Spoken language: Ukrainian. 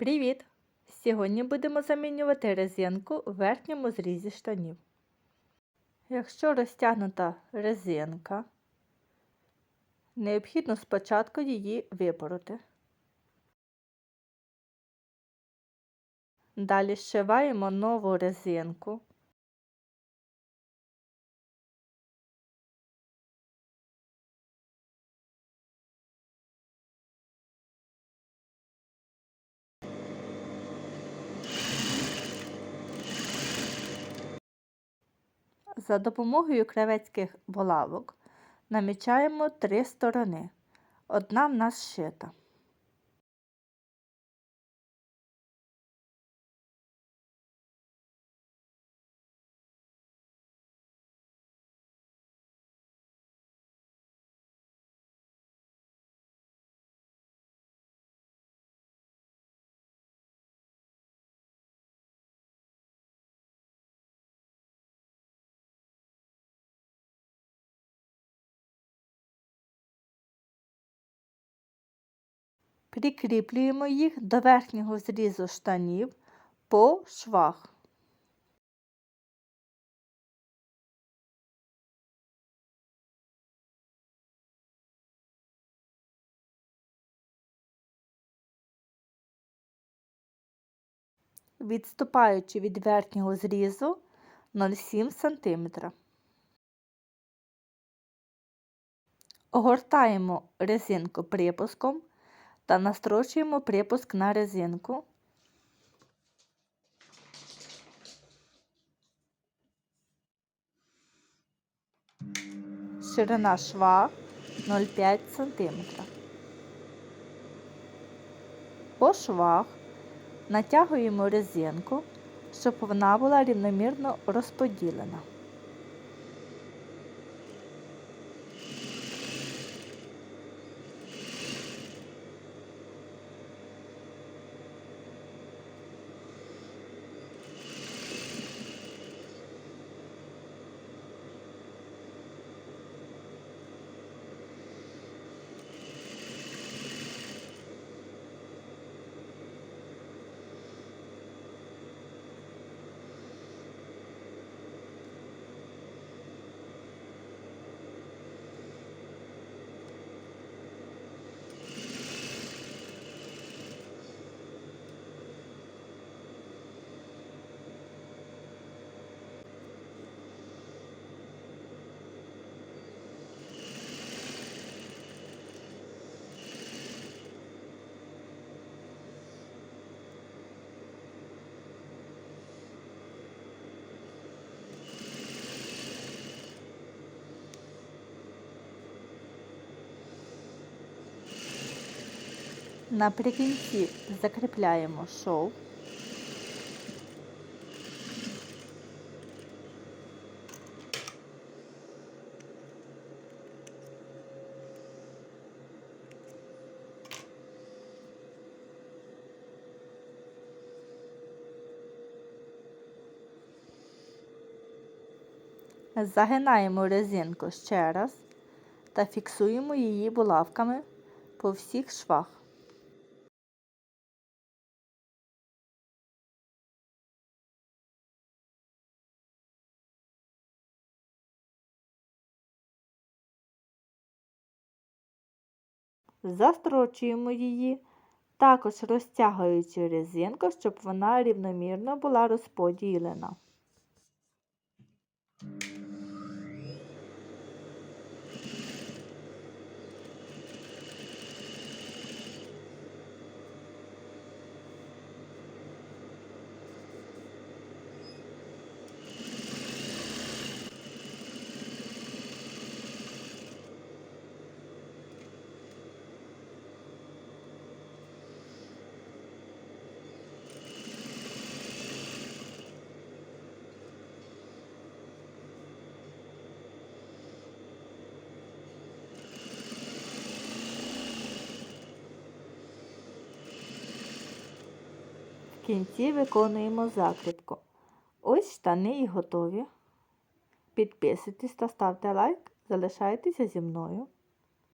Привіт! Сьогодні будемо замінювати резинку у верхньому зрізі штанів. Якщо розтягнута резинка, необхідно спочатку її випороти. Далі зшиваємо нову резинку. За допомогою кравецьких булавок намічаємо три сторони. Одна в нас шита. Прикріплюємо їх до верхнього зрізу штанів по швах. Відступаючи від верхнього зрізу 0,7 см. Огортаємо резинку припуском та настрочуємо припуск на резинку. Ширина шва 0,5 см. По швах натягуємо резинку, щоб вона була рівномірно розподілена. Наприкінці закріпляємо шов. Загинаємо резинку ще раз та фіксуємо її булавками по всіх швах. Застрочуємо її, також розтягуючи резинку, щоб вона рівномірно була розподілена. Кінці виконуємо закріпку. Ось штани і готові. Підписуйтесь та ставте лайк, залишайтеся зі мною.